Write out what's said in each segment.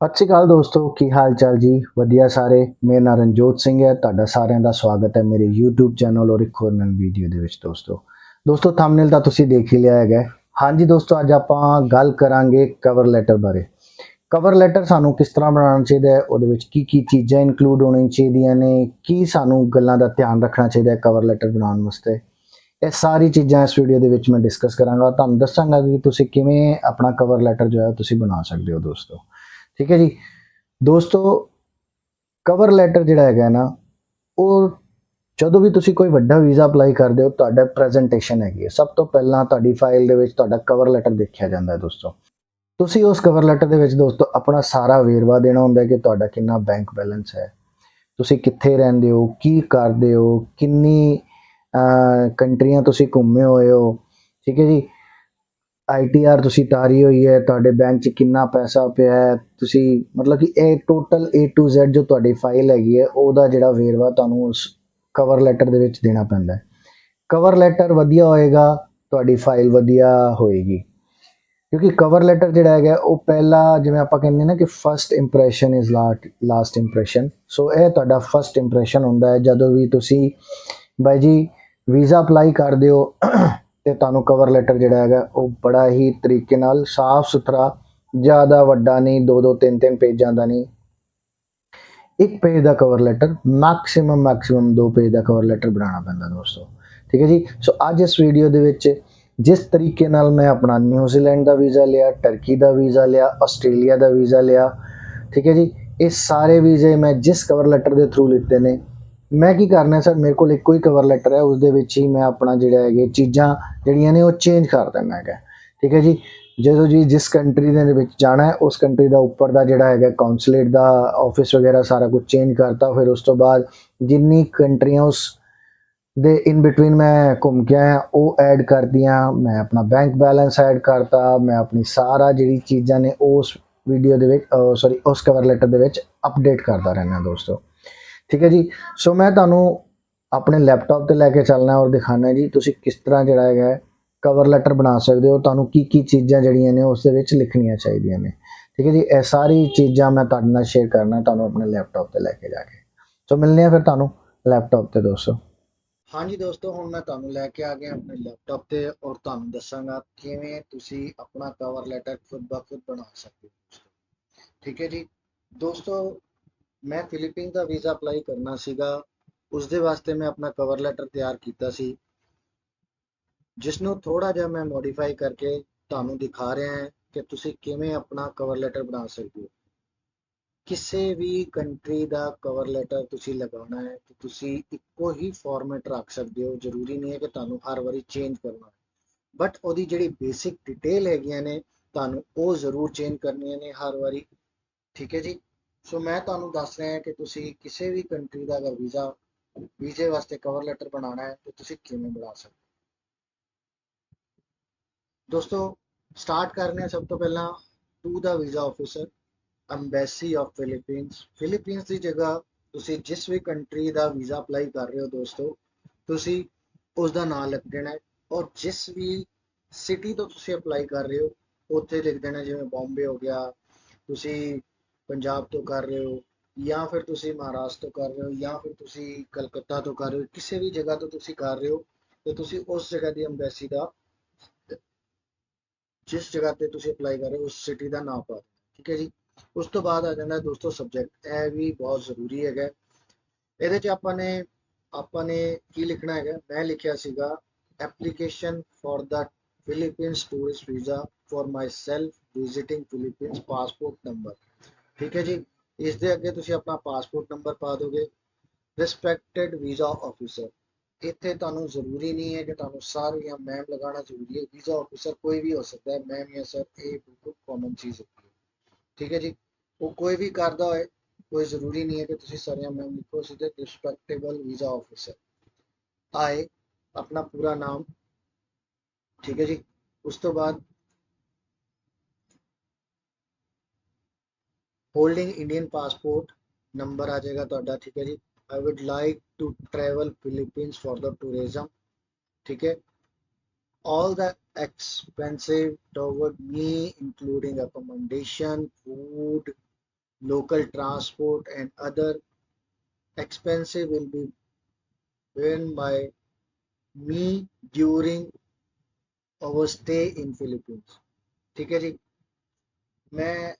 ਸਤਿ ਸ਼੍ਰੀ ਅਕਾਲ ਦੋਸਤੋ, ਕੀ ਹਾਲ ਚਾਲ ਜੀ? ਵਧੀਆ ਸਾਰੇ। ਮੇਰਾ ਨਾਮ ਰਣਜੋਤ ਸਿੰਘ ਹੈ। ਤੁਹਾਡਾ ਸਾਰਿਆਂ ਦਾ ਸਵਾਗਤ ਹੈ ਮੇਰੇ YouTube ਚੈਨਲ ਔਰ ਇੱਕ ਹੋਰ ਨਵੀਂ ਵੀਡੀਓ ਦੇ ਵਿੱਚ ਦੋਸਤੋ। ਦੋਸਤੋ ਥੰਬਨੇਲ ਤਾਂ ਤੁਸੀਂ ਦੇਖ ਹੀ ਲਿਆ ਹੈਗਾ ਹਾਂਜੀ ਦੋਸਤੋ, ਅੱਜ ਆਪਾਂ ਗੱਲ ਕਰਾਂਗੇ ਕਵਰ ਲੈਟਰ ਬਾਰੇ। ਕਵਰ ਲੈਟਰ ਸਾਨੂੰ ਕਿਸ ਤਰ੍ਹਾਂ ਬਣਾਉਣਾ ਚਾਹੀਦਾ ਹੈ, ਉਹਦੇ ਵਿੱਚ ਕੀ ਕੀ ਚੀਜ਼ਾਂ ਇਨਕਲੂਡ ਹੋਣੀਆਂ ਚਾਹੀਦੀਆਂ ਨੇ, ਕੀ ਸਾਨੂੰ ਗੱਲਾਂ ਦਾ ਧਿਆਨ ਰੱਖਣਾ ਚਾਹੀਦਾ ਹੈ ਕਵਰ ਲੈਟਰ ਬਣਾਉਣ ਵਾਸਤੇ। ਇਹ ਸਾਰੀ ਚੀਜ਼ਾਂ ਇਸ ਵੀਡੀਓ ਦੇ ਵਿੱਚ ਮੈਂ ਡਿਸਕਸ ਕਰਾਂਗਾ। ਤੁਹਾਨੂੰ ਦੱਸਾਂਗਾ ਕਿ ਤੁਸੀਂ ਕਿਵੇਂ ਆਪਣਾ ਕਵਰ ਲੈਟਰ ਜੋ ਹੈ, ਤੁਸੀਂ ਬਣਾ ਸਕਦੇ ਹੋ ਦੋਸਤੋ। ਠੀਕ ਹੈ ਜੀ। ਦੋਸਤੋ ਕਵਰ ਲੈਟਰ ਜਿਹੜਾ ਹੈਗਾ ਨਾ, ਉਹ ਜਦੋਂ ਵੀ ਤੁਸੀਂ ਕੋਈ ਵੱਡਾ ਵੀਜ਼ਾ ਅਪਲਾਈ ਕਰਦੇ ਹੋ, ਤੁਹਾਡਾ ਪ੍ਰੈਜੈਂਟੇਸ਼ਨ ਹੈਗੀ ਹੈ। ਸਭ ਤੋਂ ਪਹਿਲਾਂ ਤੁਹਾਡੀ ਫਾਈਲ ਦੇ ਵਿੱਚ ਤੁਹਾਡਾ ਕਵਰ ਲੈਟਰ ਦੇਖਿਆ ਜਾਂਦਾ ਹੈ ਦੋਸਤੋ। ਤੁਸੀਂ ਉਸ ਕਵਰ ਲੈਟਰ ਦੇ ਵਿੱਚ ਦੋਸਤੋ ਆਪਣਾ ਸਾਰਾ ਵੇਰਵਾ ਦੇਣਾ ਹੁੰਦਾ ਕਿ ਤੁਹਾਡਾ ਕਿੰਨਾ ਬੈਂਕ ਬੈਲੈਂਸ ਹੈ। ਤੁਸੀਂ ਕਿੱਥੇ ਰਹਿੰਦੇ ਹੋ, ਕੀ ਕਰਦੇ ਹੋ, ਕਿੰਨੀ ਕੰਟਰੀਆਂ ਤੁਸੀਂ ਘੁੰਮੇ ਹੋਏ ਹੋ, ਠੀਕ ਹੈ ਜੀ। ਆਈਟੀਆਰ ਤੁਸੀਂ ਤਾਰੀ ਹੋਈ ਹੈ, ਤੁਹਾਡੇ ਬੈਂਕ 'ਚ ਕਿੰਨਾ ਪੈਸਾ ਪਿਆ ਹੈ? ਤੁਸੀਂ ਮਤਲਬ ਕਿ ਇਹ ਟੋਟਲ A to Z ਜੋ ਤੁਹਾਡੀ ਫਾਈਲ ਹੈਗੀ ਹੈ, ਉਹਦਾ ਜਿਹੜਾ ਵੇਰਵਾ ਤੁਹਾਨੂੰ ਉਸ ਕਵਰ ਲੈਟਰ ਦੇ ਵਿੱਚ ਦੇਣਾ ਪੈਂਦਾ ਹੈ। ਕਵਰ ਲੈਟਰ ਵਧੀਆ ਹੋਏਗਾ, ਤੁਹਾਡੀ ਫਾਈਲ ਵਧੀਆ ਹੋਏਗੀ। ਕਿਉਂਕਿ ਕਵਰ ਲੈਟਰ ਜਿਹੜਾ ਹੈਗਾ, ਉਹ ਪਹਿਲਾ ਜਿਵੇਂ ਆਪਾਂ ਕਹਿੰਦੇ ਨਾ ਕਿ first impression is last impression so ਇਹ ਤੁਹਾਡਾ ਫਰਸਟ ਇੰਪ੍ਰੈਸ਼ਨ ਹੁੰਦਾ ਹੈ, ਜਦੋਂ ਵੀ ਤੁਸੀਂ ਬਾਈ ਜੀ ਵੀਜ਼ਾ ਅਪਲਾਈ ਕਰਦੇ ਹੋ ਤੇ ਤੁਹਾਨੂੰ ਕਵਰ ਲੈਟਰ ਜਿਹੜਾ ਹੈਗਾ ਉਹ ਬੜਾ ਹੀ ਤਰੀਕੇ ਨਾਲ ਸਾਫ਼ ਸੁਥਰਾ, ਜ਼ਿਆਦਾ ਵੱਡਾ ਨਹੀਂ, ਦੋ ਦੋ, ਤਿੰਨ ਤਿੰਨ ਪੇਜਾਂ ਦਾ ਨਹੀਂ। ਇੱਕ ਪੇਜ ਦਾ ਕਵਰ ਲੈਟਰ ਮੈਕਸਿਮਮ ਮੈਕਸਿਮਮ ਦੋ ਪੇਜ ਦਾ ਕਵਰ ਲੈਟਰ ਬਣਾਉਣਾ ਪੈਂਦਾ ਦੋਸਤੋ। ਠੀਕ ਹੈ ਜੀ? ਸੋ ਅੱਜ ਇਸ ਵੀਡੀਓ ਦੇ ਵਿੱਚ ਜਿਸ ਤਰੀਕੇ ਨਾਲ ਮੈਂ ਆਪਣਾ ਨਿਊਜ਼ੀਲੈਂਡ ਦਾ ਵੀਜ਼ਾ ਲਿਆ ਟਰਕੀ ਦਾ ਵੀਜ਼ਾ ਲਿਆ ਆਸਟ੍ਰੇਲੀਆ ਦਾ ਵੀਜ਼ਾ ਲਿਆ, ਠੀਕ ਹੈ ਜੀ? ਇਹ ਸਾਰੇ ਵੀਜ਼ੇ ਮੈਂ ਜਿਸ ਕਵਰ ਲੈਟਰ ਦੇ ਥਰੂ ਲਿੱਤੇ ਨੇ ਮੈਂ ਕੀ ਕਰਨਾ ਸਰ? ਮੇਰੇ ਕੋਲ ਇੱਕੋ ਹੀ ਕਵਰ ਲੈਟਰ ਹੈ ਉਸ ਦੇ ਵਿੱਚ ਹੀ ਮੈਂ ਆਪਣਾ ਜਿਹੜਾ ਹੈਗੇ ਚੀਜ਼ਾਂ ਜਿਹੜੀਆਂ ਨੇ ਉਹ ਚੇਂਜ ਕਰ ਦਿੰਦਾ ਹੈਗਾ। ਠੀਕ ਹੈ ਜੀ? ਜਦੋਂ ਜੀ ਜਿਸ ਕੰਟਰੀ ਦੇ ਵਿੱਚ ਜਾਣਾ ਹੈ, ਉਸ ਕੰਟਰੀ ਦਾ ਉੱਪਰ ਦਾ ਜਿਹੜਾ ਹੈਗਾ ਕੌਂਸੂਲੇਟ ਦਾ ਆਫਿਸ ਵਗੈਰਾ ਸਾਰਾ ਕੁਝ ਚੇਂਜ ਕਰਤਾ, ਫਿਰ ਉਸ ਤੋਂ ਬਾਅਦ ਜਿੰਨੀ ਕੰਟਰੀਆਂ ਉਸ ਦੇ ਇਨ ਬਿਟਵੀਨ ਮੈਂ ਘੁੰਮ ਕੇ ਆਇਆ, ਉਹ ਐਡ ਕਰਦੀਆਂ, ਮੈਂ ਆਪਣਾ ਬੈਂਕ ਬੈਲੈਂਸ ਐਡ ਕਰਤਾ, ਮੈਂ ਆਪਣੀ ਸਾਰਾ ਜਿਹੜੀ ਚੀਜ਼ਾਂ ਨੇ ਉਸ ਵੀਡੀਓ ਦੇ ਵਿੱਚ ਸੌਰੀ ਉਸ ਕਵਰ ਲੈਟਰ ਦੇ ਵਿੱਚ ਅਪਡੇਟ ਕਰਦਾ ਰਹਿਣਾ ਦੋਸਤੋ। ਠੀਕ ਹੈ ਜੀ? ਸੋ ਮੈਂ ਤੁਹਾਨੂੰ ਆਪਣੇ ਲੈਪਟਾਪ ਤੇ ਲੈ ਕੇ ਚੱਲਣਾ ਔਰ ਦਿਖਾਣਾ ਜੀ, ਤੁਸੀਂ ਕਿਸ ਤਰ੍ਹਾਂ ਜਿਹੜਾ ਹੈਗਾ ਕਵਰ ਲੈਟਰ ਬਣਾ ਸਕਦੇ ਹੋ, ਤੁਹਾਨੂੰ ਕੀ ਕੀ ਚੀਜ਼ਾਂ ਜਿਹੜੀਆਂ ਨੇ ਉਸ ਦੇ ਵਿੱਚ ਲਿਖਣੀਆਂ ਚਾਹੀਦੀਆਂ ਨੇ। ਠੀਕ ਹੈ ਜੀ? ਇਹ ਸਾਰੀ ਚੀਜ਼ਾਂ ਮੈਂ ਤੁਹਾਡੇ ਨਾਲ ਸ਼ੇਅਰ ਕਰਨਾ ਤੁਹਾਨੂੰ ਆਪਣੇ ਲੈਪਟਾਪ ਤੇ ਲੈ ਕੇ ਜਾ ਕੇ। ਸੋ ਮਿਲਨੇ ਆ ਫਿਰ ਤੁਹਾਨੂੰ ਲੈਪਟਾਪ ਤੇ ਦੋਸਤੋ। ਹਾਂਜੀ ਦੋਸਤੋ, ਹੁਣ ਮੈਂ ਤੁਹਾਨੂੰ ਲੈ ਕੇ ਆ ਗਿਆ ਆਪਣੇ ਲੈਪਟਾਪ ਤੇ ਔਰ ਤੁਹਾਨੂੰ ਦੱਸਾਂਗਾ ਕਿਵੇਂ ਤੁਸੀਂ ਆਪਣਾ ਕਵਰ ਲੈਟਰ ਖੁਦ ਬਾ ਬਣਾ ਸਕਦੇ ਹੋ ਠੀਕ ਹੈ ਜੀ? ਦੋਸਤੋ ਮੈਂ ਫਿਲੀਪੀਨ ਦਾ ਵੀਜ਼ਾ ਅਪਲਾਈ ਕਰਨਾ ਸੀਗਾ। ਉਸ ਦੇ ਵਾਸਤੇ ਮੈਂ ਆਪਣਾ ਕਵਰ ਲੈਟਰ ਤਿਆਰ ਕੀਤਾ ਸੀ। ਜਿਸ ਨੂੰ ਥੋੜਾ ਜਿਹਾ ਮੈਂ ਮੋਡੀਫਾਈ ਕਰਕੇ ਤੁਹਾਨੂੰ ਦਿਖਾ ਰਿਹਾ ਹਾਂ ਕਿ ਤੁਸੀਂ ਕਿਵੇਂ ਆਪਣਾ ਕਵਰ ਲੈਟਰ ਬਣਾ ਸਕਦੇ ਹੋ। ਕਿਸੇ ਵੀ ਕੰਟਰੀ ਦਾ ਕਵਰ ਲੈਟਰ ਤੁਸੀਂ ਲਗਾਉਣਾ ਹੈ ਤੇ ਤੁਸੀਂ ਇੱਕੋ ਹੀ ਫਾਰਮੈਟ ਰੱਖ ਸਕਦੇ ਹੋ। ਜ਼ਰੂਰੀ ਨਹੀਂ ਹੈ ਕਿ ਤੁਹਾਨੂੰ ਹਰ ਵਾਰੀ ਚੇਂਜ ਕਰਨਾ ਹੈ। ਬਟ ਉਹਦੀ ਜਿਹੜੀ ਬੇਸਿਕ ਡਿਟੇਲ ਹੈਗੀਆਂ ਨੇ, ਤੁਹਾਨੂੰ ਉਹ ਜ਼ਰੂਰ ਚੇਂਜ ਕਰਨੀਆਂ ਨੇ ਹਰ ਵਾਰੀ। ਠੀਕ ਹੈ ਜੀ? ਸੋ ਮੈਂ ਤੁਹਾਨੂੰ ਦੱਸ ਰਿਹਾ ਕਿ ਤੁਸੀਂ ਕਿਸੇ ਵੀ ਕੰਟਰੀ ਦਾ ਅਗਰ ਵੀਜ਼ਾ ਵੀਜ਼ੇ ਵਾਸਤੇ ਕਵਰ ਲੈਟਰ ਬਣਾਉਣਾ ਹੈ, ਤੇ ਤੁਸੀਂ ਕਿਵੇਂ ਬਣਾ ਸਕਦੇ ਦੋਸਤੋ ਸਟਾਰਟ ਕਰਨੇ ਸਭ ਤੋਂ ਪਹਿਲਾਂ to the visa officer embassy of Philippines Philippines ਦੀ ਜਗ੍ਹਾ ਤੁਸੀਂ ਜਿਸ ਵੀ ਕੰਟਰੀ ਦਾ ਵੀਜ਼ਾ ਅਪਲਾਈ ਕਰ ਰਹੇ ਹੋ ਦੋਸਤੋ, ਤੁਸੀਂ ਉਸ ਦਾ ਨਾਮ ਲਿਖ ਦੇਣਾ ਹੈ ਔਰ ਜਿਸ ਵੀ ਸਿਟੀ ਤੋਂ ਤੁਸੀਂ ਅਪਲਾਈ ਕਰ ਰਹੇ ਹੋ, ਉੱਥੇ ਲਿਖ ਦੇਣਾ ਜਿਵੇਂ ਬੰਬੇ ਹੋ ਗਿਆ, ਤੁਸੀਂ ਪੰਜਾਬ ਤੋਂ ਕਰ ਰਹੇ ਹੋ ਜਾਂ ਫਿਰ ਤੁਸੀਂ ਮਹਾਰਾਸ਼ਟਰ ਤੋਂ ਕਰ ਰਹੇ ਹੋ ਜਾਂ ਫਿਰ ਤੁਸੀਂ ਕਲਕੱਤਾ ਤੋਂ ਕਰ ਰਹੇ ਹੋ ਕਿਸੇ ਵੀ ਜਗ੍ਹਾ ਤੋਂ ਤੁਸੀਂ ਕਰ ਰਹੇ ਹੋ ਤੇ ਤੁਸੀਂ ਉਸ ਜਗ੍ਹਾ ਦੀ ਅੰਬੈਸੀ ਦਾ ਜਿਸ ਜਗ੍ਹਾ ਤੇ ਤੁਸੀਂ ਅਪਲਾਈ ਕਰ ਰਹੇ ਹੋ ਉਸ ਸਿਟੀ ਦਾ ਨਾਮ ਪਾ ਠੀਕ ਹੈ ਜੀ ਉਸ ਤੋਂ ਬਾਅਦ ਆ ਜਾਂਦਾ ਦੋਸਤੋ ਸਬਜੈਕਟ ਇਹ ਵੀ ਬਹੁਤ ਜ਼ਰੂਰੀ ਹੈਗਾ ਇਹਦੇ ਚ ਆਪਾਂ ਨੇ ਆਪਾਂ ਨੇ ਕੀ ਲਿਖਣਾ ਹੈਗਾ ਮੈਂ ਲਿਖਿਆ ਸੀਗਾ application for the Philippines tourist visa for myself visiting Philippines passport number ਠੀਕ ਹੈ ਜੀ। ਇਸ ਦੇ ਅੱਗੇ ਤੁਸੀਂ ਆਪਣਾ ਪਾਸਪੋਰਟ ਨੰਬਰ ਪਾ ਦੋਗੇ। ਰਿਸਪੈਕਟਡ ਵੀਜ਼ਾ ਆਫੀਸਰ ਇੱਥੇ ਤੁਹਾਨੂੰ ਜ਼ਰੂਰੀ ਨਹੀਂ ਹੈ ਕਿ ਤੁਹਾਨੂੰ ਸਰ ਜਾਂ ਮੈਮ ਲਗਾਉਣਾ ਜ਼ਰੂਰੀ ਹੈ। ਵੀਜ਼ਾ ਆਫੀਸਰ ਕੋਈ ਵੀ ਹੋ ਸਕਦਾ ਹੈ। ਮੈਮ ਜਾਂ ਸਰ ਇਹ ਬਿਲਕੁਲ ਕਾਮਨ ਚੀਜ਼ ਹੈ। ਠੀਕ ਹੈ ਜੀ। ਉਹ ਕੋਈ ਵੀ ਕਰਦਾ ਹੋਏ, ਕੋਈ ਜ਼ਰੂਰੀ ਨਹੀਂ ਹੈ ਕਿ ਤੁਸੀਂ ਸਰ ਜਾਂ ਮੈਮ ਲਿਖੋ ਸਿੱਧੇ ਰਿਸਪੈਕਟੇਬਲ ਵੀਜ਼ਾ ਆਫੀਸਰ ਆਏ, ਆਪਣਾ ਪੂਰਾ ਨਾਮ। ਠੀਕ ਹੈ ਜੀ। ਉਸ ਤੋਂ ਬਾਅਦ ਹੋਲਡਿੰਗ ਇੰਡੀਅਨ ਪਾਸਪੋਰਟ ਨੰਬਰ ਆ ਜਾਏਗਾ ਤੁਹਾਡਾ ठीक है जी. I would like to travel Philippines for the tourism ठीक है. all the expensive toward me including accommodation food local transport and other expenses will be borne by me during our stay in philippines ठीक है जी मैं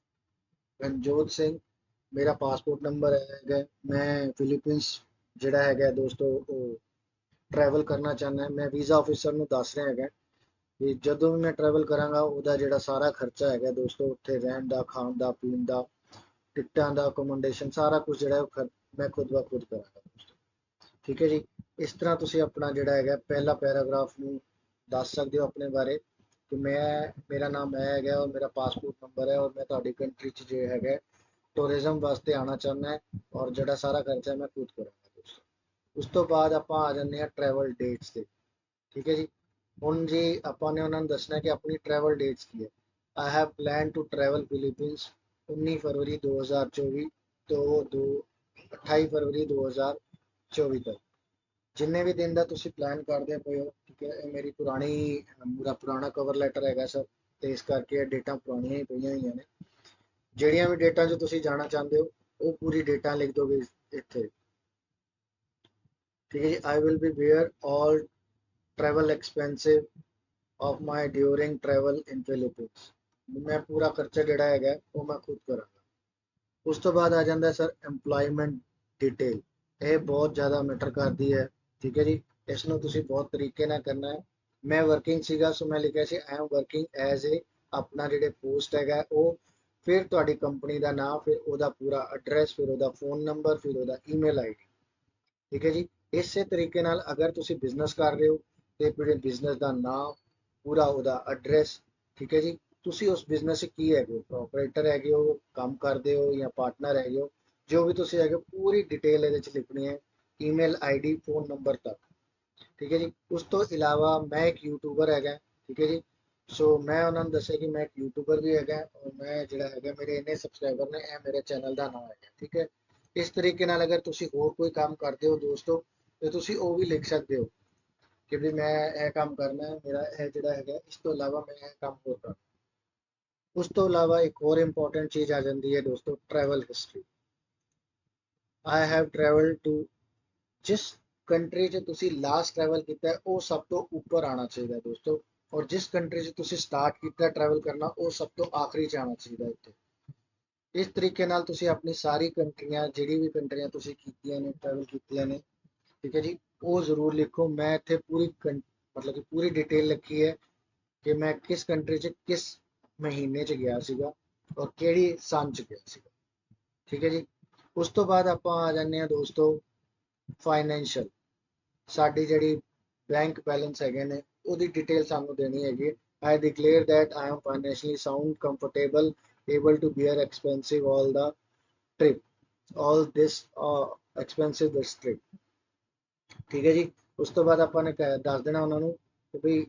ਰਣਜੋਤ ਸਿੰਘ, ਮੇਰਾ passport number ਹੈਗਾ ਮੈਂ Philippines ਜਿਹੜਾ ਹੈਗਾ ਦੋਸਤੋ, ਉਹ ਟਰੈਵਲ ਕਰਨਾ ਚਾਹੁੰਦਾ ਮੈਂ ਵੀਜ਼ਾ ਆਫੀਸਰ ਨੂੰ ਦੱਸ ਰਿਹਾ ਹੈਗਾ ਕਿ ਜਦੋਂ ਵੀ ਮੈਂ ਟਰੈਵਲ ਕਰਾਂਗਾ, ਉਹਦਾ ਜਿਹੜਾ ਸਾਰਾ ਖਰਚਾ ਹੈਗਾ ਦੋਸਤੋ, ਉੱਥੇ ਰਹਿਣ ਦਾ, ਖਾਣ ਦਾ, ਪੀਣ ਦਾ, ਟਿਕਟਾਂ ਦਾ ਅਕੋਮੋਡੇਸ਼ਨ ਸਾਰਾ ਕੁਝ ਜਿਹੜਾ ਉਹ ਖਰ- ਮੈਂ ਖੁਦ ਬਾ ਖੁਦ ਕਰਾਂਗਾ ਦੋਸਤੋ। ਠੀਕ ਹੈ ਜੀ? ਇਸ ਤਰ੍ਹਾਂ ਤੁਸੀਂ ਆਪਣਾ ਜਿਹੜਾ ਹੈਗਾ ਪਹਿਲਾ ਪੈਰਾਗ੍ਰਾਫ ਨੂੰ ਦੱਸ ਸਕਦੇ ਹੋ ਆਪਣੇ ਬਾਰੇ। ਕਿ ਮੈਂ, ਮੇਰਾ ਨਾਮ ਹੈ ਹੈਗਾ ਔਰ ਮੇਰਾ ਪਾਸਪੋਰਟ ਨੰਬਰ ਹੈ ਔਰ ਮੈਂ ਤੁਹਾਡੀ ਕੰਟਰੀ 'ਚ ਜੇ ਹੈਗਾ ਟੂਰਿਜ਼ਮ ਵਾਸਤੇ ਆਉਣਾ ਚਾਹੁੰਦਾ ਔਰ ਜਿਹੜਾ ਸਾਰਾ ਖਰਚਾ ਮੈਂ ਖੁਦ ਕਰਾਂਗਾ ਦੋਸਤੋ। ਉਸ ਤੋਂ ਬਾਅਦ ਆਪਾਂ ਆ ਜਾਂਦੇ ਹਾਂ ਟਰੈਵਲ ਡੇਟਸ ਤੇ। ਠੀਕ ਹੈ ਜੀ? ਹੁਣ ਜੀ ਆਪਾਂ ਨੇ ਉਹਨਾਂ ਨੂੰ ਦੱਸਣਾ ਕਿ ਆਪਣੀ ਟਰੈਵਲ ਡੇਟਸ ਕੀ ਹੈ। I have plan to travel Philippines 19 February 2024 ਤੋਂ 2 28 ਫਰਵਰੀ 2024 ਤੱਕ। ਜਿੰਨੇ ਵੀ ਦਿਨ ਦਾ ਤੁਸੀਂ ਪਲਾਨ ਕਰਦੇ ਪਏ ਹੋ, ਠੀਕ ਹੈ, ਇਹ ਮੇਰੀ ਪੁਰਾਣੀ, ਮੇਰਾ ਪੁਰਾਣਾ ਕਵਰ ਲੈਟਰ ਹੈਗਾ ਸਰ, ਤੇ ਇਸ ਕਰਕੇ ਇਹ ਡੇਟਾਂ ਪੁਰਾਣੀਆਂ ਹੀ ਪਈਆਂ ਹੋਈਆਂ ਨੇ। ਜਿਹੜੀਆਂ ਵੀ ਡੇਟਾਂ 'ਚ ਤੁਸੀਂ ਜਾਣਾ ਚਾਹੁੰਦੇ ਹੋ, ਉਹ ਪੂਰੀ ਡੇਟਾ ਲਿਖ ਦੋਗੇ ਇੱਥੇ। ਠੀਕ ਹੈ ਜੀ I will be where all travel expensive of my during travel in Philippines ਮੈਂ ਪੂਰਾ ਖਰਚਾ ਜਿਹੜਾ ਹੈਗਾ, ਉਹ ਮੈਂ ਖੁਦ ਕਰਾਂਗਾ। ਉਸ ਤੋਂ ਬਾਅਦ ਆ ਜਾਂਦਾ ਸਰ, EMPLOYMENT ਡਿਟੇਲ ਇਹ ਬਹੁਤ ਜ਼ਿਆਦਾ ਮੈਟਰ ਕਰਦੀ ਹੈ। ਠੀਕ ਹੈ ਜੀ ਇਸ ਨੂੰ ਤੁਸੀਂ ਬਹੁਤ ਤਰੀਕੇ ਨਾਲ ਕਰਨਾ ਹੈ। ਮੈਂ ਵਰਕਿੰਗ ਸੀਗਾ ਸੋ ਮੈਂ ਲਿਖਿਆ ਸੀ I am working as a ਆਪਣਾ ਜਿਹੜੇ ਪੋਸਟ ਹੈਗਾ ਉਹ ਫਿਰ ਤੁਹਾਡੀ ਕੰਪਨੀ ਦਾ ਨਾਮ ਫਿਰ ਉਹਦਾ ਪੂਰਾ ਐਡਰੈਸ ਫਿਰ ਉਹਦਾ ਫੋਨ ਨੰਬਰ ਫਿਰ ਉਹਦਾ ਈਮੇਲ ਆਈਡੀ ਠੀਕ ਹੈ ਜੀ ਇਸੇ ਤਰੀਕੇ ਨਾਲ ਅਗਰ ਤੁਸੀਂ ਬਿਜ਼ਨਸ ਕਰ ਰਹੇ ਹੋ ਤੇ ਪੂਰੇ ਬਿਜ਼ਨਸ ਦਾ ਨਾਮ ਪੂਰਾ ਉਹਦਾ ਐਡਰੈਸ ਠੀਕ ਹੈ ਜੀ ਤੁਸੀਂ ਉਸ ਬਿਜ਼ਨਸ 'ਚ ਕੀ ਹੈਗੇ ਹੋ? ਪ੍ਰੋਪਰੇਟਰ ਹੈਗੇ ਹੋ ਕੰਮ ਕਰਦੇ ਹੋ ਜਾਂ ਪਾਰਟਨਰ ਹੈਗੇ ਹੋ ਜੋ ਵੀ ਤੁਸੀਂ ਹੈਗੇ ਹੋ, ਪੂਰੀ ਡਿਟੇਲ ਇਹਦੇ 'ਚ ਲਿਖਣੀ ਹੈ। ਈਮੇਲ ਆਈਡੀ ਫੋਨ ਨੰਬਰ ਤੱਕ ਠੀਕ ਹੈ ਜੀ ਉਸ ਤੋਂ ਇਲਾਵਾ ਮੈਂ ਇੱਕ ਯੂਟਿਊਬਰ ਹੈਗਾ ਠੀਕ ਹੈ ਜੀ ਸੋ ਮੈਂ ਉਹਨਾਂ ਨੂੰ ਦੱਸਿਆ ਕਿ ਮੈਂ ਇੱਕ ਯੂਟਿਊਬਰ ਵੀ ਹੈਗਾ ਔਰ ਮੈਂ ਜਿਹੜਾ ਹੈਗਾ ਮੇਰੇ ਇੰਨੇ ਸਬਸਕ੍ਰਾਈਬਰ ਨੇ ਇਹ ਮੇਰੇ ਚੈਨਲ ਦਾ ਨਾਮ ਹੈਗਾ ਠੀਕ ਹੈ ਇਸ ਤਰੀਕੇ ਨਾਲ ਅਗਰ ਤੁਸੀਂ ਹੋਰ ਕੋਈ ਕੰਮ ਕਰਦੇ ਹੋ ਦੋਸਤੋ ਤੇ ਤੁਸੀਂ ਉਹ ਵੀ ਲਿਖ ਸਕਦੇ ਹੋ ਕਿ ਵੀ ਮੈਂ ਇਹ ਕੰਮ ਕਰਨਾ ਹੈ ਮੇਰਾ ਇਹ ਜਿਹੜਾ ਹੈਗਾ ਇਸ ਤੋਂ ਇਲਾਵਾ ਮੈਂ ਇਹ ਕੰਮ ਹੋਰ ਕਰਨਾ ਉਸ ਤੋਂ ਇਲਾਵਾ ਇੱਕ ਹੋਰ ਇੰਪੋਰਟੈਂਟ ਚੀਜ਼ ਆ ਜਾਂਦੀ ਹੈ ਦੋਸਤੋ travel history I have travel to ਜਿਸ ਕੰਟਰੀ 'ਚ ਤੁਸੀਂ ਲਾਸਟ ਟਰੈਵਲ ਕੀਤਾ ਉਹ ਸਭ ਤੋਂ ਉੱਪਰ ਆਣਾ ਚਾਹੀਦਾ ਹੈ ਦੋਸਤੋ। ਔਰ ਜਿਸ ਕੰਟਰੀ 'ਚ ਤੁਸੀਂ ਸਟਾਰਟ ਕੀਤਾ ਟਰੈਵਲ ਕਰਨਾ, ਉਹ ਸਭ ਤੋਂ ਆਖਰੀ 'ਚ ਆਣਾ ਚਾਹੀਦਾ ਹੈ ਇੱਥੇ। ਇਸ ਤਰੀਕੇ ਨਾਲ ਤੁਸੀਂ ਆਪਣੀ ਸਾਰੀ ਕੰਟਰੀਆਂ, ਜਿਹੜੀ ਵੀ ਕੰਟਰੀਆਂ ਤੁਸੀਂ ਕੀਤੀਆਂ ਨੇ ਟਰੈਵਲ ਕੀਤੀਆਂ ਨੇ, ਠੀਕ ਹੈ ਜੀ, ਉਹ ਜ਼ਰੂਰ ਲਿਖੋ। ਮੈਂ ਇੱਥੇ ਪੂਰੀ ਕੰ- ਮਤਲਬ ਕਿ ਪੂਰੀ ਡਿਟੇਲ ਲਿਖੀ ਹੈ ਕਿ ਮੈਂ ਕਿਸ ਕੰਟਰੀ 'ਚ ਕਿਸ ਮਹੀਨੇ 'ਚ ਗਿਆ ਸੀਗਾ ਔਰ ਕਿਹੜੀ ਸੰਨ 'ਚ ਗਿਆ ਸੀਗਾ। ਠੀਕ ਹੈ ਜੀ, ਉਸ ਤੋਂ ਬਾਅਦ ਆਪਾਂ ਆ ਜਾਂਦੇ ਹਾਂ ਦੋਸਤੋ ਫਾਈਨੈਂਸ਼ੀਅਲ ਸਾਡੀ ਜਿਹੜੀ ਬੈਂਕ ਬੈਲੈਂਸ ਹੈਗੇ ਨੇ ਉਹਦੀ ਡਿਟੇਲ ਸਾਨੂੰ ਦੇਣੀ ਹੈਗੀ I declare that I am financially sound, comfortable able to bear expensive all the trip, all this uh, expensive this ਠੀਕ ਹੈ ਜੀ? ਉਸ ਤੋਂ ਬਾਅਦ ਆਪਾਂ ਨੇ ਕਹਿ- ਦੱਸ ਦੇਣਾ ਉਹਨਾਂ ਨੂੰ ਕਿ ਵੀ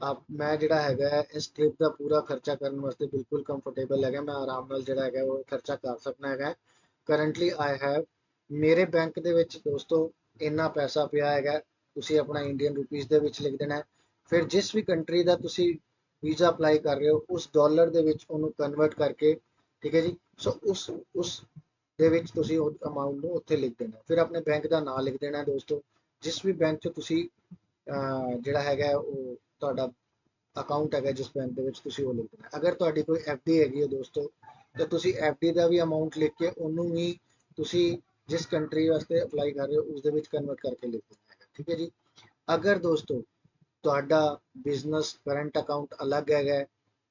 ਆਪ ਮੈਂ ਜਿਹੜਾ ਹੈਗਾ ਹੈ, ਇਸ ਟ੍ਰਿਪ ਦਾ ਪੂਰਾ ਖਰਚਾ ਕਰਨ ਵਾਸਤੇ ਬਿਲਕੁਲ ਕੰਫਰਟੇਬਲ ਹੈਗਾ। ਮੈਂ ਆਰਾਮ ਨਾਲ ਜਿਹੜਾ ਹੈਗਾ ਉਹ ਖਰਚਾ ਕਰ ਸਕਦਾ ਹੈਗਾ। ਕਰੰਟਲੀ ਆਈ ਹੈਵ ਮੇਰੇ ਬੈਂਕ ਦੇ ਵਿੱਚ ਦੋਸਤੋ ਇੰਨਾ ਪੈਸਾ ਪਿਆ ਹੈਗਾ ਤੁਸੀਂ ਆਪਣਾ ਇੰਡੀਅਨ ਰੁਪੀਸ ਦੇ ਵਿੱਚ ਲਿਖ ਦੇਣਾ ਫਿਰ ਜਿਸ ਵੀ ਕੰਟਰੀ ਦਾ ਤੁਸੀਂ ਵੀਜ਼ਾ ਅਪਲਾਈ ਕਰ ਰਹੇ ਹੋ ਉਸ ਡਾਲਰ ਦੇ ਵਿੱਚ ਉਹਨੂੰ ਕਨਵਰਟ ਕਰਕੇ ਠੀਕ ਹੈ ਜੀ? ਸੋ ਉਸ ਉਸ ਦੇ ਵਿੱਚ ਤੁਸੀਂ ਉਹ ਅਮਾਉਂਟ ਨੂੰ ਉੱਥੇ ਲਿਖ ਦੇਣਾ ਫਿਰ ਆਪਣੇ ਬੈਂਕ ਦਾ ਨਾਮ ਲਿਖ ਦੇਣਾ ਦੋਸਤੋ। ਜਿਸ ਵੀ ਬੈਂਕ 'ਚ ਤੁਸੀਂ ਅਹ, ਜਿਹੜਾ ਹੈਗਾ ਉਹ ਤੁਹਾਡਾ ਅਕਾਊਂਟ ਹੈਗਾ ਜਿਸ ਬੈਂਕ ਦੇ ਵਿੱਚ ਤੁਸੀਂ ਉਹ ਲਿਖ ਦੇਣਾ ਅਗਰ ਤੁਹਾਡੀ ਕੋਈ ਡੀ ਹੈਗੀ ਹੈ ਦੋਸਤੋ ਤਾਂ ਤੁਸੀਂ ਡੀ ਦਾ ਵੀ ਅਮਾਉਂਟ ਲਿਖ ਕੇ ਉਹਨੂੰ ਵੀ ਤੁਸੀਂ ਜਿਸ ਕੰਟਰੀ ਵਾਸਤੇ ਅਪਲਾਈ ਕਰ ਰਹੇ ਹੋ ਉਸ ਦੇ ਵਿੱਚ ਕਨਵਰਟ ਕਰਕੇ ਲਿਖ ਦੇਣਾ ਹੈਗਾ। ਠੀਕ ਹੈ ਜੀ? ਅਗਰ ਦੋਸਤੋ, ਤੁਹਾਡਾ ਬਿਜ਼ਨਸ ਕਰੰਟ ਅਕਾਊਂਟ ਅਲੱਗ ਹੈਗਾ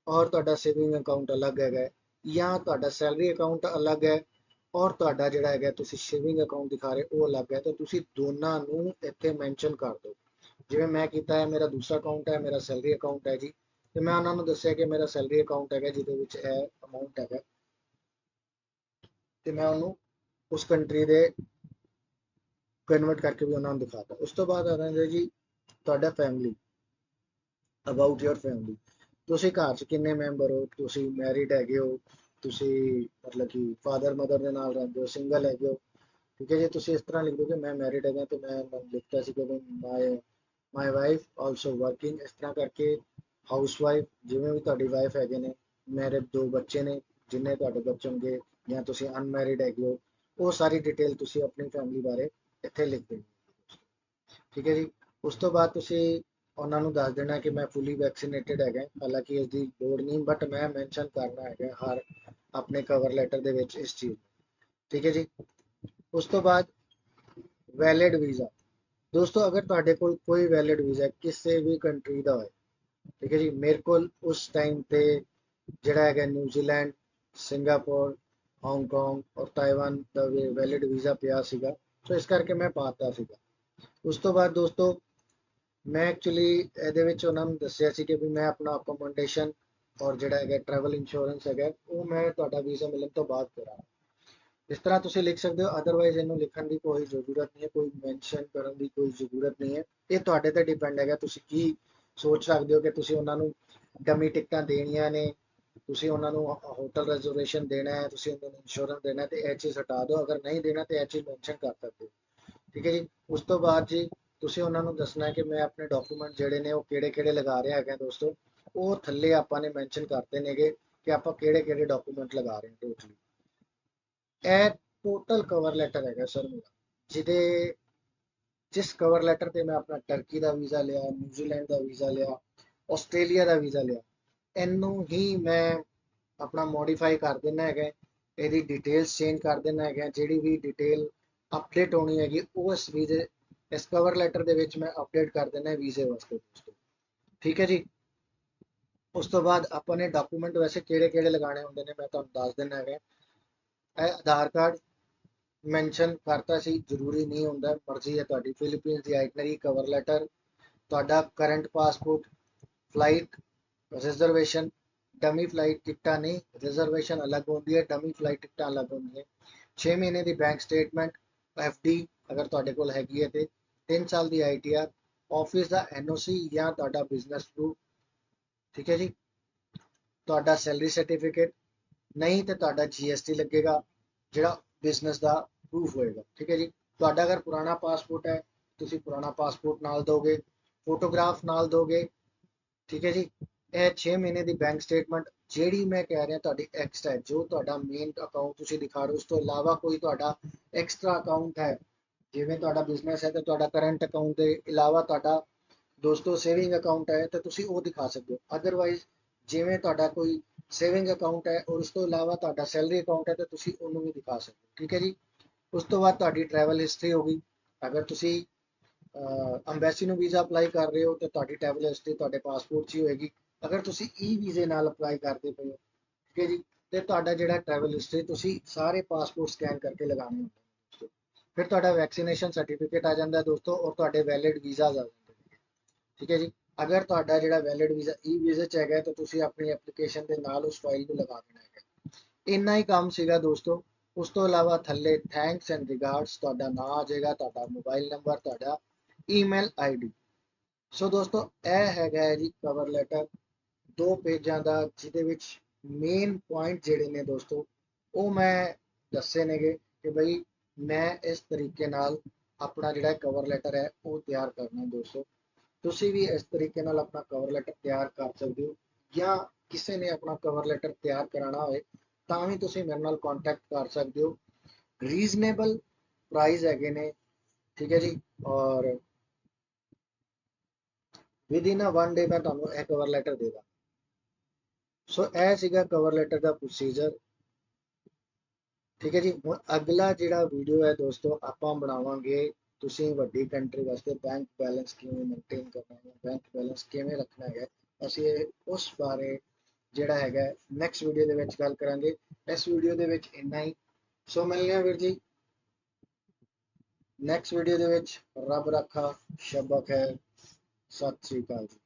ਔਰ ਤੁਹਾਡਾ ਸੇਵਿੰਗ ਅਕਾਊਂਟ ਅਲੱਗ ਹੈਗਾ ਜਾਂ ਤੁਹਾਡਾ ਸੈਲਰੀ ਅਕਾਊਂਟ ਅਲੱਗ ਹੈ ਔਰ ਤੁਹਾਡਾ ਜਿਹੜਾ ਹੈਗਾ, ਤੁਸੀਂ ਸੇਵਿੰਗ ਅਕਾਊਂਟ ਦਿਖਾ ਰਹੇ ਉਹ ਅਲੱਗ ਹੈ, ਤਾਂ ਤੁਸੀਂ ਦੋਨਾਂ ਨੂੰ ਇੱਥੇ ਮੈਂਸ਼ਨ ਕਰ ਦਿਓ। ਜਿਵੇਂ ਮੈਂ ਕੀਤਾ ਹੈ, ਮੇਰਾ ਦੂਸਰਾ ਅਕਾਊਂਟ ਹੈ, ਮੇਰਾ ਸੈਲਰੀ ਅਕਾਊਂਟ ਹੈ ਜੀ। ਤੇ ਮੈਂ ਉਹਨਾਂ ਨੂੰ ਦੱਸਿਆ ਕਿ ਮੇਰਾ ਸੈਲਰੀ ਅਕਾਊਂਟ ਹੈਗਾ, ਜਿਹਦੇ ਵਿੱਚ ਇਹ ਅਮਾਉਂਟ ਹੈਗਾ। ਤੇ ਮੈਂ ਉਹਨੂੰ ਉਸ ਕੰਟਰੀ ਦੇ ਕਨਵਰਟ ਕਰਕੇ ਵੀ ਉਹਨਾਂ ਨੂੰ ਦਿਖਾਤਾ। ਉਸ ਤੋਂ ਬਾਅਦ ਆ ਜਾਂਦਾ ਜੀ ਤੁਹਾਡਾ ਫੈਮਿਲੀ ਅਬਾਊਟ ਯੋਰ ਫੈਮਿਲੀ ਤੁਸੀਂ ਘਰ 'ਚ ਕਿੰਨੇ ਮੈਂਬਰ ਹੋ? ਤੁਸੀਂ ਮੈਰਿਡ ਹੈਗੇ ਹੋ? ਤੁਸੀਂ ਮਤਲਬ ਕਿ ਫਾਦਰ ਮਦਰ ਦੇ ਨਾਲ ਰਹਿੰਦੇ ਹੋ ਸਿੰਗਲ ਹੈਗੇ ਹੋ? ਠੀਕ ਹੈ ਜੀ, ਤੁਸੀਂ ਇਸ ਤਰ੍ਹਾਂ ਲਿਖ ਦਿਓ ਮੈਂ ਮੈਰਿਡ ਹੈਗਾ ਤੇ ਮੈਂ ਮੈਂ ਲਿਖਤਾ ਸੀ ਕਿ my my wife also working ਇਸ ਤਰ੍ਹਾਂ ਕਰਕੇ ਹਾਊਸ ਵਾਈਫ ਜਿਵੇਂ ਵੀ ਤੁਹਾਡੀ ਵਾਈਫ ਹੈਗੇ ਨੇ ਮੇਰੇ ਦੋ ਬੱਚੇ ਨੇ, ਜਿੰਨੇ ਤੁਹਾਡੇ ਬੱਚੇ ਹੋਣਗੇ ਜਾਂ ਤੁਸੀਂ ਅਨਮੈਰਿਡ ਹੈਗੇ ਹੋ ਉਹ ਸਾਰੀ ਡਿਟੇਲ ਤੁਸੀਂ ਆਪਣੀ ਫੈਮਿਲੀ ਬਾਰੇ ਇੱਥੇ ਲਿਖ ਦੇਣੀ ਠੀਕ ਹੈ ਜੀ? ਉਸ ਤੋਂ ਬਾਅਦ ਤੁਸੀਂ ਉਹਨਾਂ ਨੂੰ ਦੱਸ ਦੇਣਾ ਕਿ ਮੈਂ ਫੁੱਲੀ ਵੈਕਸੀਨੇਟਿਡ ਹੈਗਾ ਹਾਲਾਂਕਿ ਇਸ ਦੀ ਲੋੜ ਨਹੀਂ ਬਟ ਮੈਂ ਮੈਂਸ਼ਨ ਕਰਨਾ ਹੈਗਾ ਹਰ ਆਪਣੇ ਕਵਰ ਲੈਟਰ ਦੇ ਵਿੱਚ ਇਸ ਚੀਜ਼ ਠੀਕ ਹੈ ਜੀ? ਉਸ ਤੋਂ ਬਾਅਦ ਵੈਲਿਡ ਵੀਜ਼ਾ ਦੋਸਤੋ, ਅਗਰ ਤੁਹਾਡੇ ਕੋਲ ਕੋਈ ਵੈਲਿਡ ਵੀਜ਼ਾ ਕਿਸੇ ਵੀ ਕੰਟਰੀ ਦਾ ਹੋਏ, ਠੀਕ ਹੈ ਜੀ? ਮੇਰੇ ਕੋਲ ਉਸ ਟਾਈਮ ਤੇ ਜਿਹੜਾ ਹੈਗਾ New Zealand Singapore Hong Kong ਔਰ ਤਾਈਵਾਨ ਦਾ ਵੈਲਿਡ ਵੀਜ਼ਾ ਪਿਆ ਸੀਗਾ। ਸੋ ਇਸ ਕਰਕੇ ਮੈਂ ਪਾਤਾ ਸੀਗਾ। ਉਸ ਤੋਂ ਬਾਅਦ ਦੋਸਤੋ, ਮੈਂ ਐਕਚੁਅਲੀ ਇਹਦੇ ਵਿੱਚ ਉਹਨਾਂ ਨੂੰ ਦੱਸਿਆ ਸੀ ਕਿ ਵੀ ਮੈਂ ਆਪਣਾ ਅਕੋਮੋਡੇਸ਼ਨ ਔਰ ਜਿਹੜਾ ਹੈਗਾ ਟਰੈਵਲ ਇੰਸ਼ੋਰੈਂਸ ਹੈਗਾ, ਉਹ ਮੈਂ ਤੁਹਾਡਾ ਵੀਜ਼ਾ ਮਿਲਣ ਤੋਂ ਬਾਅਦ ਕਰਾਂ ਇਸ ਤਰ੍ਹਾਂ ਤੁਸੀਂ ਲਿਖ ਸਕਦੇ ਹੋ ਅਦਰਵਾਈਜ਼ ਇਹਨੂੰ ਲਿਖਣ ਦੀ ਕੋਈ ਜ਼ਰੂਰਤ ਨਹੀਂ ਹੈ, ਕੋਈ ਮੈਂਸ਼ਨ ਕਰਨ ਦੀ ਕੋਈ ਜ਼ਰੂਰਤ ਨਹੀਂ ਹੈ। ਇਹ ਤੁਹਾਡੇ ਤੇ ਡਿਪੈਂਡ ਹੈਗਾ, ਤੁਸੀਂ ਕੀ ਸੋਚ ਸਕਦੇ ਹੋ ਕਿ ਤੁਸੀਂ ਉਹਨਾਂ ਨੂੰ ਡਮੀ ਟਿਕਟਾਂ ਦੇਣੀਆਂ ਨੇ ਤੁਸੀਂ ਉਹਨਾਂ ਨੂੰ ਹੋਟਲ ਰਿਜ਼ਰਵੇਸ਼ਨ ਦੇਣਾ ਹੈ, ਤੁਸੀਂ ਉਹਨਾਂ ਨੂੰ ਇੰਸ਼ੋਰੈਂਸ ਦੇਣਾ ਹੈ, ਤੇ ਇਹ ਚੀਜ਼ ਹਟਾ ਦਿਓ। ਅਗਰ ਨਹੀਂ ਦੇਣਾ ਤੇ ਇਹ ਚੀਜ਼ ਮੈਂਸ਼ਨ ਕਰ ਸਕਦੇ ਹੋ। ਠੀਕ ਹੈ ਜੀ? ਉਸ ਤੋਂ ਬਾਅਦ ਜੀ, ਤੁਸੀਂ ਉਹਨਾਂ ਨੂੰ ਦੱਸਣਾ ਕਿ ਮੈਂ ਆਪਣੇ ਡਾਕੂਮੈਂਟ ਜਿਹੜੇ ਨੇ ਉਹ ਕਿਹੜੇ ਕਿਹੜੇ ਲਗਾ ਰਿਹਾ ਹੈਗਾ ਦੋਸਤੋ, ਉਹ ਥੱਲੇ ਆਪਾਂ ਨੇ ਮੈਂਸ਼ਨ ਕਰਤੇ ਨੇਗੇ ਕਿ ਆਪਾਂ ਕਿਹੜੇ ਕਿਹੜੇ ਡਾਕੂਮੈਂਟ ਲਗਾ ਰਹੇ ਹਾਂ ਟੋਟਲੀ ਇਹ ਟੋਟਲ ਕਵਰ ਲੈਟਰ ਹੈਗਾ ਸਰ ਮੇਰਾ, ਜਿਹਦੇ ਜਿਸ ਕਵਰ ਲੈਟਰ ਤੇ ਮੈਂ ਆਪਣਾ ਟਰਕੀ ਦਾ ਵੀਜ਼ਾ ਲਿਆ ਨਿਊਜ਼ੀਲੈਂਡ ਦਾ ਵੀਜ਼ਾ ਲਿਆ ਆਸਟ੍ਰੇਲੀਆ ਦਾ ਵੀਜ਼ਾ ਲਿਆ ਇਹਨੂੰ ਹੀ ਮੈਂ ਆਪਣਾ ਮੋਡੀਫਾਈ ਕਰ ਦੇਣਾ ਹੈਗਾ ਇਹਦੀ ਡਿਟੇਲਸ ਚੇਂਜ ਕਰ ਦੇਣਾ ਹੈਗਾ ਜਿਹੜੀ ਵੀ ਡਿਟੇਲ ਅਪਡੇਟ ਹੋਣੀ ਹੈਗੀ, ਉਹ ਇਸ ਵੀਜ਼ੇ ਇਸ ਕਵਰ ਲੈਟਰ ਦੇ ਵਿੱਚ ਮੈਂ ਅਪਡੇਟ ਕਰ ਦੇਣਾ ਹੈ ਵੀਜ਼ੇ ਵਾਸਤੇ ਠੀਕ ਹੈ ਜੀ? ਉਸ ਤੋਂ ਬਾਅਦ ਆਪਾਂ ਨੇ ਡਾਕੂਮੈਂਟ ਵੈਸੇ ਕਿਹੜੇ ਕਿਹੜੇ ਲਗਾਉਣੇ ਹੁੰਦੇ ਨੇ ਮੈਂ ਤੁਹਾਨੂੰ ਦੱਸ ਦਿੰਦਾ ਹੈਗਾ ਇਹ ਆਧਾਰ ਕਾਰਡ ਮੈਂਸ਼ਨ ਕਰਤਾ ਸੀ, ਜ਼ਰੂਰੀ ਨਹੀਂ ਹੁੰਦਾ, ਮਰਜ਼ੀ ਹੈ ਤੁਹਾਡੀ ਫਿਲੀਪੀਨਸ ਦੀ ਆਈਟਨਰੀ ਕਵਰ ਲੈਟਰ ਤੁਹਾਡਾ current passport flight reservation dummy flight ਟਿਕਟਾਂ ਨਹੀਂ ਰਿਜ਼ਰਵੇਸ਼ਨ ਅਲੱਗ ਹੁੰਦੀ ਹੈ ਡਮੀ ਫਲਾਈਟ ਟਿਕਟਾਂ ਅਲੱਗ ਹੁੰਦੀਆਂ 6 ਮਹੀਨੇ ਦੀ ਬੈਂਕ ਸਟੇਟਮੈਂਟ ਡੀ ਅਗਰ ਤੁਹਾਡੇ ਕੋਲ ਹੈਗੀ ਹੈ ਤੇ 3 ਸਾਲ ਦੀ ਆਈਟੀਆਰ ਆਫਿਸ ਦਾ ਐਨਓਸੀ ਜਾਂ ਤੁਹਾਡਾ ਬਿਜ਼ਨਸ ਪ੍ਰੂਫ ਠੀਕ ਹੈ ਜੀ ਤੁਹਾਡਾ ਸੈਲਰੀ ਸਰਟੀਫਿਕੇਟ ਨਹੀਂ ਤੇ ਤੁਹਾਡਾ ਜੀਐਸਟੀ ਲੱਗੇਗਾ ਜਿਹੜਾ ਬਿਜ਼ਨਸ ਦਾ ਪ੍ਰੂਫ ਹੋਏਗਾ ਠੀਕ ਹੈ ਜੀ ਤੁਹਾਡਾ ਅਗਰ ਪੁਰਾਣਾ ਪਾਸਪੋਰਟ ਹੈ ਤੁਸੀਂ ਪੁਰਾਣਾ ਪਾਸਪੋਰਟ ਨਾਲ ਦੋਗੇ ਫੋਟੋਗ੍ਰਾਫ ਨਾਲ ਦੋਗੇ ਠੀਕ ਹੈ ਜੀ ਇਹ 6 ਮਹੀਨੇ ਦੀ ਬੈਂਕ ਸਟੇਟਮੈਂਟ ਜਿਹੜੀ ਮੈਂ ਕਹਿ ਰਿਹਾ ਤੁਹਾਡੀ ਐਕਸਟਰਾ ਹੈ, ਜੋ ਤੁਹਾਡਾ ਮੇਨ ਅਕਾਊਂਟ ਤੁਸੀਂ ਦਿਖਾ ਰਹੇ ਹੋ, ਉਸ ਤੋਂ ਇਲਾਵਾ ਕੋਈ ਤੁਹਾਡਾ ਐਕਸਟਰਾ ਅਕਾਊਂਟ ਹੈ, ਜਿਵੇਂ ਤੁਹਾਡਾ ਬਿਜ਼ਨਸ ਹੈ ਤੇ ਤੁਹਾਡਾ ਕਰੰਟ ਅਕਾਊਂਟ ਦੇ ਇਲਾਵਾ ਤੁਹਾਡਾ ਦੋਸਤੋ ਸੇਵਿੰਗ ਅਕਾਊਂਟ ਹੈ, ਤੇ ਤੁਸੀਂ ਉਹ ਦਿਖਾ ਸਕਦੇ ਹੋ। ਅਦਰਵਾਈਜ਼ ਜਿਵੇਂ ਤੁਹਾਡਾ ਕੋਈ ਸੇਵਿੰਗ ਅਕਾਊਂਟ ਹੈ, ਔਰ ਉਸ ਤੋਂ ਇਲਾਵਾ ਤੁਹਾਡਾ ਸੈਲਰੀ ਅਕਾਊਂਟ ਹੈ, ਤੇ ਤੁਸੀਂ ਉਹਨੂੰ ਵੀ ਦਿਖਾ ਸਕਦੇ ਹੋ। ਠੀਕ ਹੈ ਜੀ? ਉਸ ਤੋਂ ਬਾਅਦ ਤੁਹਾਡੀ ਟਰੈਵਲ ਹਿਸਟਰੀ ਹੋ ਗਈ। ਅਗਰ ਤੁਸੀਂ ਅੰਬੈਸੀ ਨੂੰ ਵੀਜ਼ਾ ਅਪਲਾਈ ਕਰ ਰਹੇ ਹੋ, ਤੇ ਤੁਹਾਡੀ ਟਰੈਵਲ ਹਿਸਟਰੀ ਤੁਹਾਡੇ ਪਾਸਪੋਰਟ 'ਚ ਹੀ ਹੋਏਗੀ। ਅਗਰ ਤੁਸੀਂ ਈ ਵੀਜ਼ੇ ਨਾਲ ਅਪਲਾਈ ਕਰਦੇ ਪਏ ਹੋ, ਠੀਕ ਹੈ ਜੀ, ਤੇ ਤੁਹਾਡਾ ਜਿਹੜਾ ਟਰੈਵਲ ਹਿਸਟਰੀ ਤੁਸੀਂ ਸਾਰੇ ਪਾਸਪੋਰਟ ਸਕੈਨ ਕਰਕੇ ਲਗਾਉਣੇ ਹੁੰਦੇ ਨੇ ਫਿਰ ਤੁਹਾਡਾ ਵੈਕਸੀਨੇਸ਼ਨ ਸਰਟੀਫਿਕੇਟ ਆ ਜਾਂਦਾ ਦੋਸਤੋ ਔਰ ਤੁਹਾਡੇ ਵੈਲਿਡ ਵੀਜ਼ਾ ਆ ਜਾਂਦੇ ਠੀਕ ਹੈ ਜੀ, ਅਗਰ ਤੁਹਾਡਾ ਜਿਹੜਾ ਵੈਲਿਡ ਵੀਜ਼ਾ ਈ ਵੀਜ਼ਾ ਚ ਹੈਗਾ, ਤਾਂ ਤੁਸੀਂ ਆਪਣੀ ਐਪਲੀਕੇਸ਼ਨ ਦੇ ਨਾਲ ਉਸ ਫਾਈਲ ਨੂੰ ਲਗਾ ਦੇਣਾ ਹੈਗਾ। ਇੰਨਾ ਹੀ ਕੰਮ ਸੀਗਾ ਦੋਸਤੋ। ਉਸ ਤੋਂ ਇਲਾਵਾ ਥੱਲੇ ਥੈਂਕਸ ਐਂਡ ਰਿਗਾਰਡਸ ਤੁਹਾਡਾ ਨਾਮ ਆ ਜਾਏਗਾ, ਤੁਹਾਡਾ ਮੋਬਾਈਲ ਨੰਬਰ ਤੁਹਾਡਾ ਈਮੇਲ ਆਈਡੀ ਸੋ ਦੋਸਤੋ, ਇਹ ਹੈਗਾ ਹੈ ਜੀ ਕਵਰ ਲੈਟਰ ਦੋ ਪੇਜਾਂ ਦਾ, ਜਿਹਦੇ ਵਿੱਚ ਮੇਨ ਪੁਆਇੰਟ ਜਿਹੜੇ ਨੇ ਦੋਸਤੋ, ਉਹ ਮੈਂ ਦੱਸੇ ਨੇਗੇ ਕਿ ਬਈ ਮੈਂ ਇਸ ਤਰੀਕੇ ਨਾਲ ਆਪਣਾ ਜਿਹੜਾ ਕਵਰ ਲੈਟਰ ਹੈ, ਉਹ ਤਿਆਰ ਕਰਨਾ ਦੋਸਤੋ। ਤੁਸੀਂ ਵੀ ਇਸ ਤਰੀਕੇ ਨਾਲ ਆਪਣਾ ਕਵਰ ਲੈਟਰ ਤਿਆਰ ਕਰ ਸਕਦੇ ਹੋ ਜਾਂ ਕਿਸੇ ਨੇ ਆਪਣਾ ਕਵਰ ਲੈਟਰ ਤਿਆਰ ਕਰਾਉਣਾ ਹੋਵੇ ਤਾਂ ਵੀ ਤੁਸੀਂ ਮੇਰੇ ਨਾਲ ਕੰਟੈਕਟ ਕਰ ਸਕਦੇ ਹੋ। ਰੀਜ਼ਨੇਬਲ ਪ੍ਰਾਈਸ ਹੈਗੇ ਨੇ, ਠੀਕ ਹੈ ਜੀ, ਔਰ with in a one day ਮੈਂ ਤੁਹਾਨੂੰ ਇਹ ਕਵਰ ਲੈਟਰ ਦੇਗਾ। ਸੋ ਇਹ ਸੀਗਾ ਕਵਰ ਲੈਟਰ ਦਾ ਪ੍ਰੋਸੀਜਰ ਠੀਕ ਹੈ ਜੀ, ਹੁਣ ਅਗਲਾ ਜਿਹੜਾ ਵੀਡੀਓ ਹੈ ਦੋਸਤੋ, ਆਪਾਂ ਬਣਾਵਾਂਗੇ ਤੁਸੀਂ ਵੱਡੀ ਕੰਟਰੀ ਵਾਸਤੇ ਬੈਂਕ ਬੈਲੈਂਸ ਕਿਵੇਂ ਮੇਨਟੇਨ ਕਰਨਾ ਹੈ ਬੈਂਕ ਬੈਲੈਂਸ ਕਿਵੇਂ ਰੱਖਣਾ ਹੈ। ਅਸੀਂ ਉਸ ਬਾਰੇ ਜਿਹੜਾ ਹੈਗਾ ਨੈਕਸਟ ਵੀਡੀਓ ਦੇ ਵਿੱਚ ਗੱਲ ਕਰਾਂਗੇ। ਇਸ ਵੀਡੀਓ ਦੇ ਵਿੱਚ ਇੰਨਾ ਹੀ। ਸੋ ਮਿਲਦੇ ਹਾਂ ਵੀਰ ਜੀ। ਨੈਕਸਟ ਵੀਡੀਓ ਦੇ ਵਿੱਚ ਰੱਬ ਰੱਖਾ ਸ਼ਬਕ ਹੈ ਸਤਿ ਸ੍ਰੀ ਅਕਾਲ ਜੀ।